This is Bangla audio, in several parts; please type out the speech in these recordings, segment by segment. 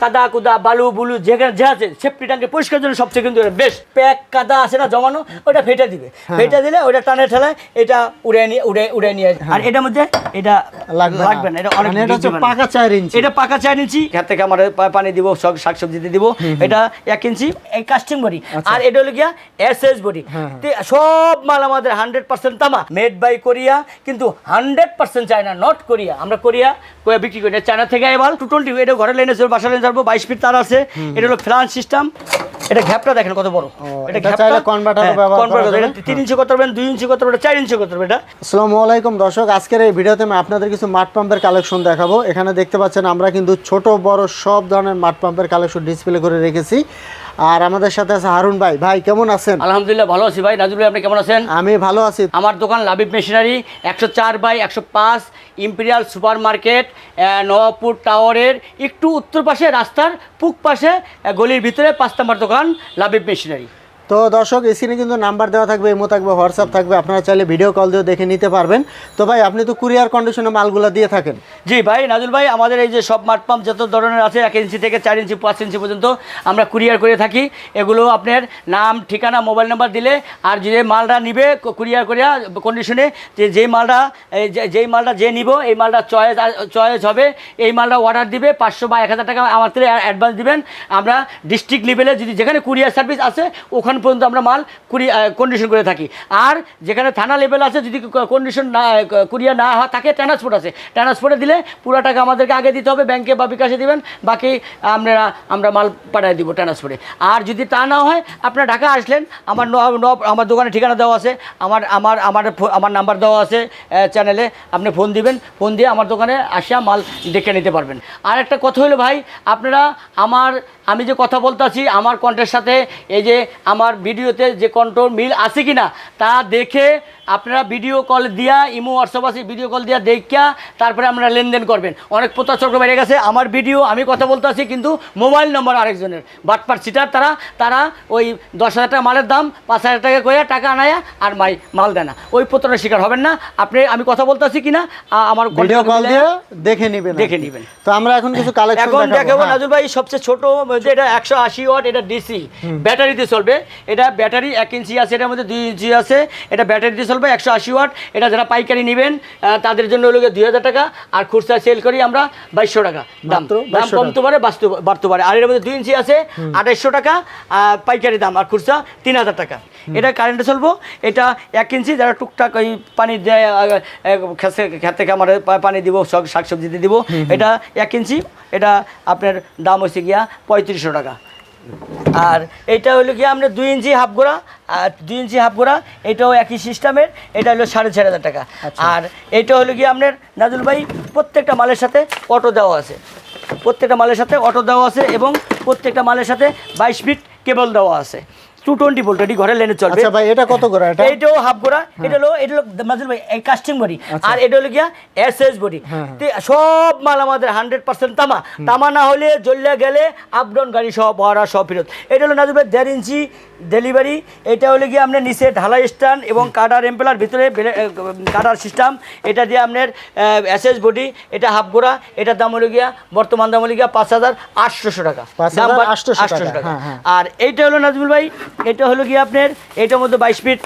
কাদা কুদা বালু বুলু যেখানে যে আছে সেফটি ট্যাঙ্কে পরিষ্কার জন্য সবচেয়ে কিন্তু বেশ প্যাক কাদা আছে না জমানো ওটা ফেটে দিবে। ফেটে দিলে ওটা টানে ঠেলায় এটা উড়ে নিয়ে উড়ে উড়ে নিয়ে আর এটার মধ্যে এটা লাগবে লাগবে না এটা অনেক মানে এটা হচ্ছে পাকা চার ইঞ্চি। এটা পাকা চার ইঞ্চি খেত থেকে আমার পানি দিব সব শাকসবজিতে দিব। এটা এক ইঞ্চি এই কাস্টিং বডি আর এটা হলো গিয়া এস এস বডি সব মাল আমাদের হান্ড্রেড পার্সেন্ট তামা মেড বাই কোরিয়া কিন্তু hundred percent China not Korea. আমরা কোরিয়া বিক্রি করি। চায়না থেকে এবার টু টোয়েন্টি এটা ঘরে লাইনে বাসা লাইনে যাব বাইশ ফিট তার আছে। এটা হলো ফ্লান্স সিস্টেম। এটা ঘ্যাপটা দেখেন কত বড়। এটা চাইলে converter ও ব্যবহার করা কনভার্টার যাবে? তিন ইঞ্চি করতে পারবেন দুই ইঞ্চি করতে পারবেন চার ইঞ্চি করতে পারবেন এটা। আসসালামু আলাইকুম দর্শক আজকের এই ভিডিওতে আমি আপনাদের কিছু মাঠ পাম্পের কালেকশন দেখাবো। এখানে দেখতে পাচ্ছেন আমরা কিন্তু ছোট বড় সব ধরনের মাঠ পাম্পের কালেকশন ডিসপ্লে করে রেখেছি। আর আমাদের সাথে আছে হারুন ভাই। ভাই কেমন আছেন? আলহামদুলিল্লাহ ভালো আছি ভাই। নাজুল ভাই আপনি কেমন আছেন? আমি ভালো আছি। আমার দোকান লাবিব মেশিনারি একশো চার বাই একশো পাঁচ ইম্পেরিয়াল সুপার মার্কেট নবাবপুর টাওয়ারের একটু উত্তর পাশে রাস্তার পুক পাশে গলির ভিতরে পাঁচ নম্বর দোকান লাবিব মেশিনারি। তো দর্শক স্ক্রিনে কিন্তু নাম্বার দেওয়া থাকবে ইমো থাকবে হোয়াটসঅ্যাপ থাকবে। আপনারা চাইলে ভিডিও কল দিয়েও দেখে নিতে পারবেন। তো ভাই, আপনি তো কুরিয়ার কন্ডিশনে মালগুলো দিয়ে থাকেন। জি ভাই, নাজুল ভাই, আমাদের এই যে সব মাঠ পাম্প যত ধরনের আছে, এক ইঞ্চি থেকে চার ইঞ্চি পাঁচ ইঞ্চি পর্যন্ত আমরা কুরিয়ার করে থাকি। এগুলো আপনার নাম, ঠিকানা মোবাইল নাম্বার দিলে আর যে মালটা নিবে কুরিয়ার করিয়া কন্ডিশনে যে যেই মালটা যে- যেই মালটা যে নিব, এই মালটা চয়েস চয়েস হবে। এই মালটা অর্ডার দিবে, পাঁচশো বা এক হাজার টাকা থেকে অ্যাডভান্স দিবেন। আমরা ডিস্ট্রিক্ট লেভেলে যদি যেখানে কুরিয়ার সার্ভিস আছে, ওখান পর্যন্ত আমরা মাল কুরি কন্ডিশন করে থাকি। আর যেখানে থানা লেভেল আছে, যদি কন্ডিশন না কুরিয়ার না হয় থাকে ট্রান্সপোর্ট আছে। ট্রান্সপোর্টে দিলে পুরো টাকা আমাদেরকে আগে দিতে হবে ব্যাংকে বা বিকাশে দিবেন, বাকি আমরা আমরা মাল পাঠিয়ে দিব ট্রান্সপোর্টে আর যদি তা না হয়, আপনার ঢাকা আসলেন, আমার আমার দোকানে ঠিকানা দেওয়া আছে, আমার আমার আমার আমার নাম্বার দেওয়া আছে চ্যানেলে আপনি ফোন দিবেন ফোন দিয়ে আমার দোকানে আসিয়া মাল দেখে নিতে পারবেন। আর একটা কথা হলো ভাই, আপনারা আমার, আমি যে কথা বলতেছি, আমার কণ্ঠের সাথে, এই যে আমার ভিডিওতে যে কন্ট্রোল মিল আছে কিনা তা দেখে আপনারা ভিডিও কল দিয়া ইমো হোয়াটসঅ্যাপ আছে ভিডিও কল দিয়া দেখিয়া তারপরে আপনারা লেনদেন করবেন। অনেক প্রত্যাচর্য বেড়ে গেছে আমার ভিডিও আমি কথা বলতে আছি কিন্তু মোবাইল নম্বর আরেকজনের। বাটপার সিটার তারা তারা ওই দশ হাজার টাকা মালের দাম পাঁচ হাজার টাকা করে টাকা আনায়া আর মাই মাল দেয় না। ওই প্রতারণার শিকার হবেন না। আপনি আমি কথা বলতে আছি কিনা আ- আমার ভিডিও কল দিয়ে দেখে নিবেন দেখে নেবেন। তো আমরা এখন কিছু কালেকশন এখন দেখাবো দেখাবো হ্যাঁ। নাজুল ভাই সবচেয়ে ছোট এটা একশো আশি ওয়াট এটা ডিসি। ব্যাটারিতে চলবে। এটা ব্যাটারি এক ইঞ্চি আছে এটার মধ্যে দুই ইঞ্চি আছে। এটা ব্যাটারিতে চলবে একশো আশি ওয়াট এটা যারা পাইকারি নেবেন তাদের জন্য হলো দুই হাজার টাকা আর খুচরা সেল করি আমরা বাইশশো টাকা। দাম দাম 2200 কমতে পারে বাড়তে পারে আর এর মধ্যে দুই ইঞ্চি আছে আঠাইশশো টাকা পাইকারি দাম আর খুচরা তিন হাজার টাকা। এটা কারেন্টে চলবো এটা এক ইঞ্চি যারা টুকটাক ওই পানি দেয় খেতে আমার পানি দিব সব শাকসবজিতে দিব এটা এক ইঞ্চি এটা আপনার দাম হচ্ছে গিয়া পঁয়ত্রিশশো টাকা। আর এটা হলো কি আমরা দুই ইঞ্চি হাফ গোড়া আর দুই ইঞ্চি হাফ গোড়া এটাও একই সিস্টেমের এটা হলো সাড়ে চার হাজার টাকা। আর এটা হলো কি আপনার নাজুল ভাই প্রত্যেকটা মালের সাথে অটো দেওয়া আছে। প্রত্যেকটা মালের সাথে অটো দেওয়া আছে এবং প্রত্যেকটা মালের সাথে বাইশ ফিট কেবল দেওয়া আছে। টু টোয়েন্টি ভোল্ট এটি ঘরে লেনে চলবে। আচ্ছা ভাই এটা কত করে এটা? এইটাও হাফ গোড়া এটা হলো এটা হলো নাজুল ভাই এই কাস্টিং বডি আর এটা হলো গিয়া এস এস বডি সব মাল আমাদের হান্ড্রেড পার্সেন্ট তামা। তামা না হলে জ্বলিয়া গেলে আপডাউন গাড়ি সব ভাড়া সব ফেরত। এটা হলো নাজুল ভাই দেড় ইঞ্চি ডেলিভারি এটা হলো গিয়ে আপনার নিচে ঢালাই স্ট্যান্ড এবং কাটার এম্পেলার ভিতরে কাটার সিস্টেম এটা দিয়ে আপনার এস এস বডি এটা হাফ গোড়া এটার দাম হলো গিয়া বর্তমান দাম হলো গিয়া পাঁচ হাজার আটশোশো টাকা। 5,800 দাম টাকা, 800 টাকা। হ্যাঁ, হ্যাঁ। আর এইটা হলো নাজমুল ভাই এটা হলো কি আপনার? এটার মধ্যে বাইশ ফিট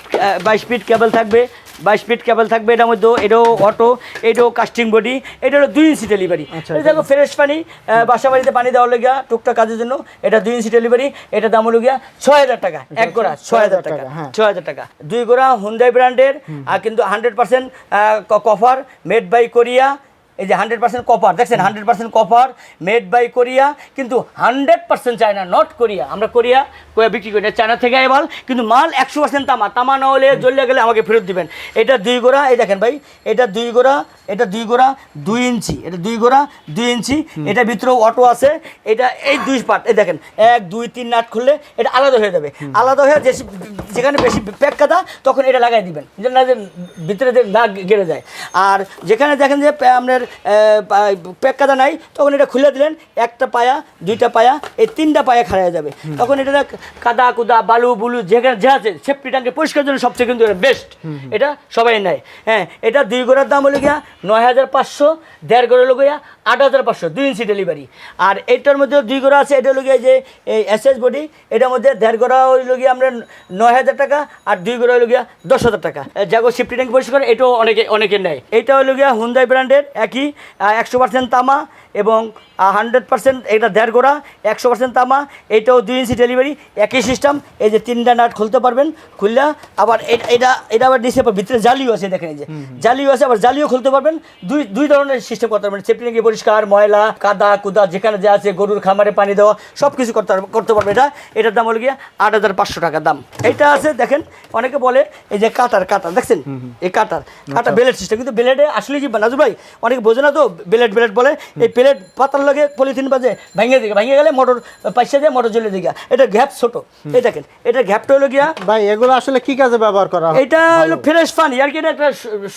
বাইশ ফিট কেবল থাকবে। বাইশ ফিট কেবল থাকবে এটার মধ্যে এটাও অটো এটাও কাস্টিং বডি এটা হলো দুই ইঞ্চি ডেলিভারি আচ্ছা, এটা দেখো ফ্রেশ পানি আহ, বাসা বাড়িতে পানি দেওয়া লেগা টুকটাক কাজের জন্য এটা দুই ইঞ্চি ডেলিভারি এটা দাম হলো গিয়া ছয় হাজার টাকা এক গোড়া ছয় হাজার টাকা হ্যাঁ। ছয় হাজার টাকা। দুই গোড়া হুন্দাই ব্র্যান্ডের আর কিন্তু hundred percent copper made by Korea এই যে হান্ড্রেড পার্সেন্ট কপার দেখছেন hundred percent copper made by Korea কিন্তু hundred percent China not Korea আমরা কোরিয়া কোরিয়া বিক্রি করি না চায়না থেকে আয় মাল কিন্তু মাল একশো পার্সেন্ট তামা। তামা না হলে জ্বলিয়ে গেলে আমাকে ফেরত দিবেন। এটা দুই গোড়া এই দেখেন ভাই এটা দুই গোড়া এটা দুই গোড়া দুই ইঞ্চি এটা দুই গোড়া দুই ইঞ্চি। এটা ভিতরেও অটো আছে এটা এই দুই পার্ট এই দেখেন এক দুই তিন নাট খুললে এটা আলাদা হয়ে যাবে। আলাদা হয়ে যেখানে বেশি প্যাক কাদা তখন এটা লাগাই দিবেন। যে না যে ভিতরে যে না গেড়ে যায়। আর যেখানে দেখেন যে আপনার পেক কাদা নাই তখন এটা খুলে দিলেন একটা পায়া দুইটা পায়া এই তিনটা পায়া খাড়া যাবে। তখন এটা কাদা কুদা বালু বুলু যেখানে যে আছে সেফটি ট্যাঙ্কে পরিষ্কার জন্য সবচেয়ে কিন্তু বেস্ট এটা সবাই নেয়। হ্যাঁ এটা দুই গোড়ার দাম হলো গিয়া নয় হাজার পাঁচশো দেড় গোড়া হলো গিয়া আট হাজার পাঁচশো দুই ইঞ্চি ডেলিভারি আর এটার মধ্যে দুই গোড়া আছে এটা হলো গিয়া যে এই এস এস বডি এটার মধ্যে দেড় গোড়া হইল গিয়া আমরা নয় হাজার টাকা আর দুই গোড়া হলো গিয়া দশ হাজার টাকা। জাগো সেফটি ট্যাঙ্ক পরিষ্কার এটাও অনেকে অনেকে নেয়। এটা হলো গিয়া হুন্দাই ব্র্যান্ডের একই একশো পার্সেন্ট তামা এবং হান্ড্রেড পার্সেন্ট এটা দেড় গোড়া একশো পার্সেন্ট তামা এটাও দুই ইঞ্চি ডেলিভারি একই সিস্টেম এই যে তিনটা নাট খুলতে পারবেন খুললে আবার এটা এটা আবার ডিসে ভিতরে জালিও আছে দেখেন এই যে। জালিও আছে আবার জালিও খুলতে পারবেন দুই দুই ধরনের সিস্টেম করতে পারবেন সেফটি ট্যাঙ্কি পরিষ্কার ময়লা কাদা কুদা যেখানে যা আছে গরুর খামারে পানি দেওয়া সব কিছু করতে করতে পারবে এটা। এটার দাম হলো গিয়ে আট হাজার পাঁচশো টাকা দাম। এটা আছে দেখেন অনেকে বলে এই যে কাটার কাটার দেখছেন? এই কাটার কাটা বেলেট সিস্টেম কিন্তু বেলেটে আসলে কি নাজু ভাই? অনেকে বোঝে না তো বেলেট বেলেট বলে এই প্লেট পাতার লগে পলিথিন বাজে ভেঙে দিকে ভেঙে গেলে মোটর পাইসা দিয়ে মোটর জ্বলে দিকে। এটা গ্যাপ ছোট এই দেখেন এটা গ্যাপটা হলো গিয়া ভাই এগুলো আসলে কি কাজে ব্যবহার করা হয়? এটা হলো ফ্রেশ পানি আর কি এটা একটা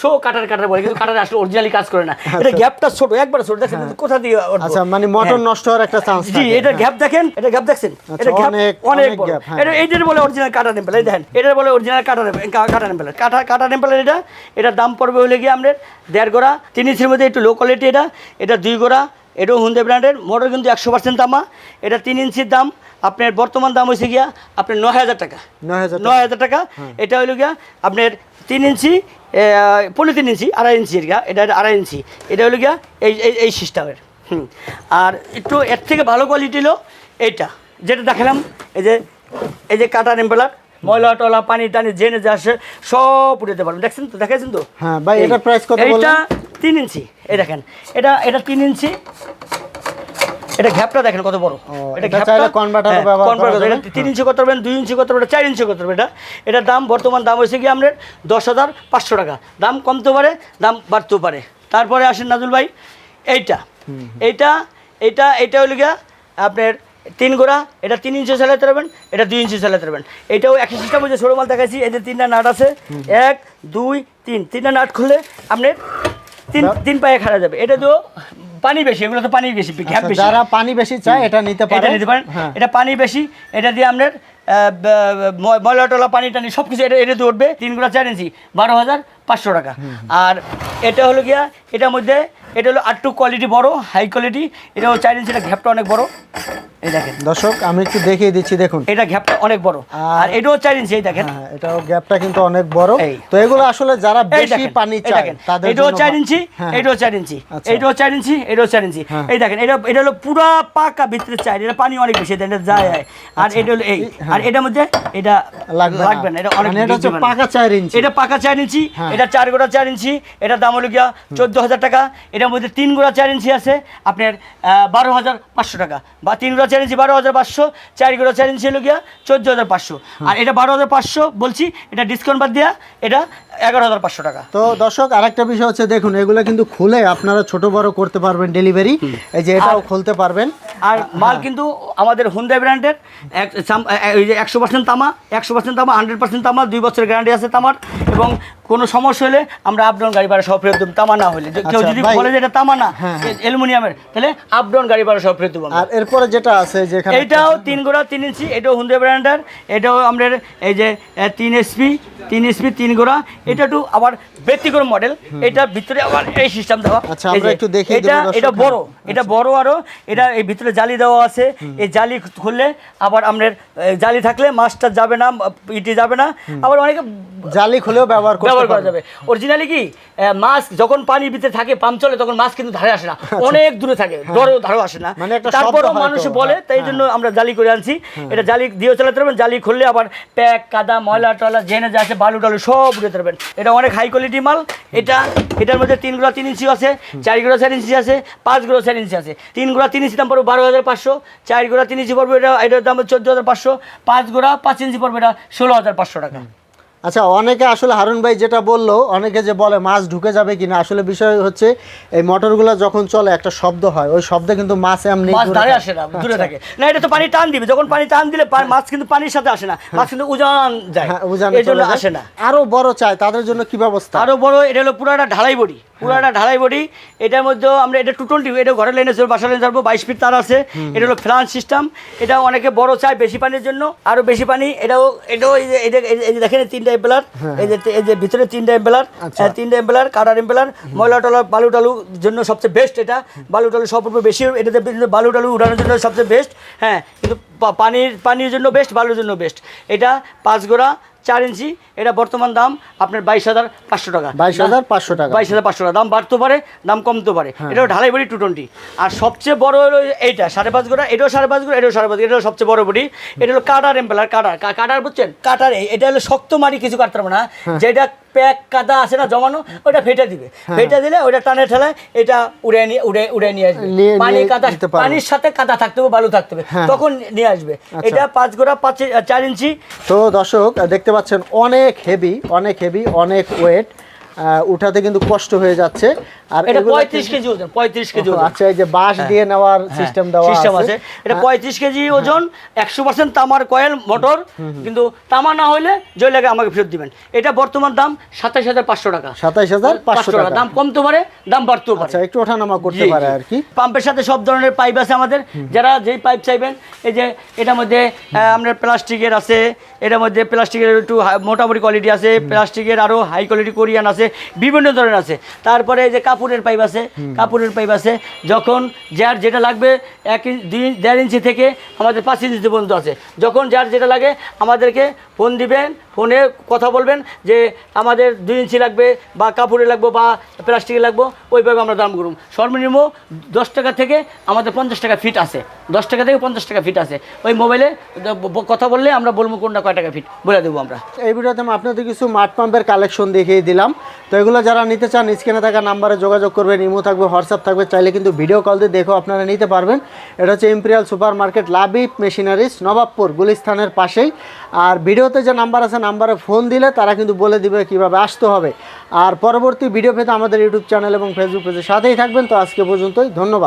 শো কাটার কাটার বলে কিন্তু কাটার আসলে অরিজিনালি কাজ করে না। এটা গ্যাপটা ছোট একবার ছোট দেখেন কোথা দিয়ে আচ্ছা মানে মোটর হ্যাঁ। নষ্ট হওয়ার একটা চান্স জি এটা গ্যাপ দেখেন এটা গ্যাপ দেখছেন এটা গ্যাপ অনেক- বড়। হ্যাঁ। এটা এইটার বলে অরিজিনাল কাটা নেম্পেল এই দেখেন এটার বলে অরিজিনাল কাটা নেম্পেল কাটা নেম্পেল কাটা কাটা নেম্পেলের এটা এটার দাম পড়বে হলে গিয়ে আমাদের দেড় গোড়া তিন ইঞ্চির মধ্যে একটু লো কোয়ালিটি এটা এটা দুই গোড়া এটাও হুন্দে ব্র্যান্ডের মোটর কিন্তু একশো পার্সেন্ট দামা। এটা তিন ইঞ্চির দাম। আপনার বর্তমান দাম হয়েছে গিয়া আপনার নয় হাজার টাকা। নয় হাজার নয় হাজার টাকা। এটা হইল গিয়া আপনার তিন ইঞ্চি পনেরো তিন ইঞ্চি আড়াই ইঞ্চি গিয়া এটা আড়াই ইঞ্চি। এটা হলো গিয়া এই এই- সিস্টেমের হুম। আর একটু এর থেকে ভালো কোয়ালিটি হলো এইটা। যেটা দেখালাম এই যে এই যে কাটা নেম্পেলার ময়লা টলা পানি টানি জেনে যে আসে সব উঠাতে পারবেন। দেখছেন তো? দেখাচ্ছেন তো? হ্যাঁ, ভাই, এটার price কত বললেন? তিন ইঞ্চি এই দেখেন। এটা এটা তিন ইঞ্চি। এটা ঘ্যাপটা দেখেন কত বড়। এটা হ্যাঁ? এটা তিন ইঞ্চি করতে পারবেন দুই ইঞ্চি করতে পারবেন চার ইঞ্চি করতে পারবেন। এটা এটার দাম বর্তমান দাম হয়েছে কি আপনার দশ হাজার পাঁচশো টাকা। দাম কমতে পারে দাম বাড়তেও পারে। তারপরে আসেন নাজুল ভাই এইটা। এইটা এইটা এইটা হলো গিয়া আপনার তিন গোড়া এটা তিন ইঞ্চি চালাতে পারবেন এটা দুই ইঞ্চি চালাতে পারবেন। এটাও একই সিস্টেম হচ্ছে ছোটো মাল দেখাচ্ছি যে তিনটা নাট আছে। এক দুই তিন। তিনটা নাট খুললে আপনার তিন তিন পায়ে খাড়া যাবে। এটা তো পানি বেশি এগুলো তো পানি বেশি গ্যাপ আচ্ছা, বেশি। যারা পানি বেশি চায় এটা নিতে এটা নিতে পারেন। হ্যাঁ। এটা পানি বেশি এটা দিয়ে আপনার ময়লা টলা পানি টানি সব কিছু এটা এটা তো উঠবে। তিন গুণা চার ইঞ্চি বারো হাজার পাঁচশো টাকা। আর এটা হলো গিয়া এটার মধ্যে এটা হলো আটটু কোয়ালিটি বড় হাই কোয়ালিটি এটা হলো চার ইঞ্চি এটা ঘ্যাপটা অনেক বড়। এই দেখেন। দর্শক আমি একটু দেখিয়ে দিচ্ছি দেখুন। এটা ঘ্যাপটা অনেক বড়। আর- আর এটাও চার ইঞ্চি এই দেখেন। হ্যাঁ এটাও গ্যাপটা কিন্তু অনেক বড়। তো এগুলো আসলে যারা বেশি পানি চায় তাদের এটাও চার ইঞ্চি হ্যাঁ, এটাও চার ইঞ্চি। আচ্ছা। এটাও চার ইঞ্চি এটাও চার ইঞ্চি। হ্যাঁ। এই দেখেন এটা এটা হলো পুরা পাকা ভিতরে চাই এটা পানি অনেক বেশি এটা যায়। আর এটা হলো এই। আর এটার মধ্যে এটা আচ্ছা। লাগবে না। এটা অনেক মানে এটা হচ্ছে পাকা চার ইঞ্চি। এটা পাকা চার ইঞ্চি হ্যাঁ। এটা চার গোড়া চার ইঞ্চি এটা দাম হলো গিয়া চোদ্দ হাজার টাকা এটার মধ্যে তিন গোড়া চার ইঞ্চি আছে আপনার বারো হাজার পাঁচশো টাকা। বা তিন গোড়া চার ইঞ্চি বারো হাজার পাঁচশো চার গোড়া চার ইঞ্চি হলো গিয়া চোদ্দ হাজার পাঁচশো। আর এটা বারো হাজার পাঁচশো বলছি এটা ডিসকাউন্ট বাদ দেওয়া এটা এগারো হাজার পাঁচশো টাকা। তো দর্শক আরেকটা বিষয় হচ্ছে দেখুন এগুলো কিন্তু খুলে আপনারা ছোট বড় করতে পারবেন ডেলিভারি এই যে এটাও খুলতে পারবেন। আর মাল কিন্তু আমাদের হুন্দাই ব্র্যান্ডের একশো পার্সেন্ট তামা একশো পার্সেন্ট তামা হান্ড্রেড পার্সেন্ট তামা দুই বছরের গ্যারান্টি আছে তামার। এবং কোনো সমস্যা হলে আমরা আপডাউন গাড়ি ভাড়া সব ফেরত দেবো তামা না হলে কেউ আচ্ছা, যদি বলে যে এটা তামা না হ্যাঁ, অ্যালুমিনিয়ামের তাহলে আপডাউন গাড়ি ভাড়া সব ফেরত দেবো আর এরপরে যেটা আছে যেখানে এইটাও তিন গোড়া তিন ইঞ্চি এটাও হুন্দে ব্র্যান্ডের এটাও আমাদের এই যে তিন এসপি তিন এসপি তিন গোড়া। এটা একটু আবার ব্যক্তিগত মডেল এটা ভিতরে আবার এই সিস্টেম দেওয়া। আচ্ছা, একটু দেবো এটা এটা হ্যাঁ। বড় এটা বড় আরও এটা এই ভিতরে জালি দেওয়া আছে। এই জালি খুললে আবার এ, জালি থাকলে মাছটা যাবে না ইটি যাবে না। আবার অনেকে জালি খুলেও ব্যবহার করতে ব্যবহার করা যাবে। অরিজিনালি কি মাছ যখন পানির ভিতরে থাকে পাম্প চলে তখন মাছ কিন্তু ধারে আসে না। অনেক দূরে থাকে ধরেও ধারেও আসে না। মানে একটা শব্দ তারপরও মানুষ হ্যাঁ, বলে তাই জন্য আমরা জালি করে আনছি। এটা জালি দিয়েও চালাতে পারবেন জালি খুললে আবার প্যাক কাদা ময়লা টলা জেনে যা আছে বালু টালু সব উঠে পারবেন এটা অনেক হাই কোয়ালিটি মাল। এটা এটার মধ্যে তিন গুঁড়া তিন ইঞ্চি আছে চার গুঁড়া চার ইঞ্চি আছে পাঁচ গুঁড়া চার ইঞ্চি আছে। তিন গুঁড়া তিন ইঞ্চি দাম পড়বে বারো হাজার পাঁচশো। চার গুঁড়া তিন ইঞ্চি পড়বে এটা এটার দাম চোদ্দ হাজার পাঁচশো। পাঁচ গুঁড়া পাঁচ ইঞ্চি পড়বে এটা ষোলো হাজার পাঁচশো টাকা। আচ্ছা অনেকে আসলে হারুন ভাই যেটা বলল অনেকে যে বলে মাছ ঢুকে যাবে কিনা আসলে বিষয় হচ্ছে এই মোটরগুলো যখন চলে একটা শব্দ হয়। ওই শব্দে কিন্তু মাছ এমনি মাছ ধারে। আসে না দূরে থাকে। না এটা তো পানি টান দিবে। যখন পানি টান দিলে মাছ কিন্তু পানির সাথে আসে না। মাছ কিন্তু উজান যায়। উজান এর জন্য আসে না। আরও বড় চাই তাদের জন্য কি ব্যবস্থা? আরও বড় এটা হলো পুরাটা ঢালাই বডি। পুরাটা ঢালাই বডি। এটার মধ্যে আমরা এটা টু টোয়েন্টি এটা ঘরের লাইনে চলবে বাসা লাইনে চলবো বাইশ ফিট তার আছে। এটা হলো ফ্লান সিস্টেম। এটা অনেকে বড় চায় বেশি পানির জন্য। আরও বেশি পানি এটাও এটাও এই যে দেখেন তিনটা এম্পেলার এই যে এই যে ভিতরে তিনটা এম্পেলার আচ্ছা। তিনটা এম্পেলার কাটার এম্পেলার ময়লা টলা বালু টালু জন্য সবচেয়ে বেস্ট এটা। বালু টালু সব বেশি এটাতে বালু টালু উঠানোর জন্য সবচেয়ে বেস্ট হ্যাঁ কিন্তু পানির পানির জন্য বেস্ট বালুর জন্য বেস্ট এটা পাঁচ গোড়া চার ইঞ্চি এটা বর্তমান দাম আপনার বাইশ হাজার পাঁচশো টাকা। বাইশ হাজার পাঁচশো টাকা। বাইশ হাজার পাঁচশো টাকা। দাম বাড়তে পারে দাম কমতে পারে। এটাও এটা ঢালাই বডি টু টোয়েন্টি আর সবচেয়ে বড় হলো এইটা সাড়ে পাঁচ গোটা এটাও সাড়ে পাঁচ গোটা এটাও সাড়ে পাঁচ এটা সবচেয়ে বড় বডি। এটা হলো কাটার এম্পেলার কাটার কাটার বুঝছেন? কাটার এটা হলো শক্ত মারি কিছু কাটতে পারব না। হ্যাঁ। যেটা প্যাক কাদা আছে না জমানো ওটা ফেটে দিবে। ফেটে দিলে ওটা টানে ঠেলায় এটা উড়ে নিয়ে উড়ে উড়ে নিয়ে আসবে। পানি কাদা পানির সাথে কাদা থাকতে হবে বালু থাকতে হবে। হ্যাঁ। তখন নিয়ে আসবে। আচ্ছা। এটা পাঁচ গোড়া পাঁচ চার ইঞ্চি। তো দর্শক দেখতে পাচ্ছেন অনেক হেভি অনেক হেভি অনেক ওয়েট উঠাতে কিন্তু কষ্ট হয়ে যাচ্ছে। আর এটা এগুলো পঁয়ত্রিশ কিন্তু- কেজি ওজন পঁয়ত্রিশ কেজি ওজন। আচ্ছা এই যে বাঁশ দিয়ে নেওয়ার সিস্টেম দেওয়া সিস্টেম আছে। এটা পঁয়ত্রিশ কেজি ওজন একশো পার্সেন্ট তামার কয়েল মোটর। কিন্তু তামা না হলে জয় লাগে আমাকে ফেরত দিবেন। এটা বর্তমান দাম সাতাশ হাজার পাঁচশো টাকা। সাতাইশ হাজার পাঁচশো টাকা। দাম কমতে পারে দাম বাড়তেও পারে। আচ্ছা একটু ওঠানামা করতে পারে আর কি। পাম্পের সাথে সব ধরনের পাইপ আছে আমাদের। যারা যেই পাইপ চাইবেন এই যে এটার মধ্যে আপনার প্লাস্টিকের আছে এটার মধ্যে প্লাস্টিকের একটু মোটামুটি কোয়ালিটি আছে। প্লাস্টিকের আরও হাই কোয়ালিটি কোরিয়ান আছে। বিভিন্ন ধরনের আছে। তারপরে এই যে কাপড়ের পাইপ আছে কাপড়ের পাইপ আছে যখন যার যেটা লাগবে এক ইঞ্চ দুই দেড় ইঞ্চি থেকে আমাদের পাঁচ ইঞ্চি পর্যন্ত আছে। যখন যার যেটা লাগে আমাদেরকে ফোন দিবেন ফোনে কথা বলবেন যে আমাদের দুই ইঞ্চি লাগবে বা কাপড়ে লাগবে বা প্লাস্টিকে লাগবো, ওইভাবে আমরা দাম করুন সর্বনিম্ন দশ টাকা থেকে আমাদের পঞ্চাশ টাকা ফিট আছে। দশ টাকা থেকে পঞ্চাশ টাকা ফিট আছে। ওই মোবাইলে কথা বললে আমরা বলব কোনটা কয় টাকা ফিট বলে দেবো আমরা। এই ভিডিওতে আমি আপনাদের কিছু মাঠ পাম্পের কালেকশন দেখিয়ে দিলাম। তো এগুলো যারা নিতে চান স্ক্রিনে থাকা নাম্বারে যোগাযোগ করবেন, ইমো থাকবে, হোয়াটসঅ্যাপ থাকবে, চাইলে কিন্তু ভিডিও কল দিয়ে দেখেও আপনারা নিতে পারবেন। এটা হচ্ছে imperial super market Labib machineries Nawabpur গুলিস্থানের পাশেই। আর ভিডিওতে যে নাম্বার আছে নাম্বারে ফোন দিলে তারা কিন্তু বলে দিবে কীভাবে আসতে হবে। আর পরবর্তী ভিডিও পেতে আমাদের ইউটিউব চ্যানেল এবং ফেসবুক পেজের সাথেই থাকবেন। তো আজকে পর্যন্তই, ধন্যবাদ।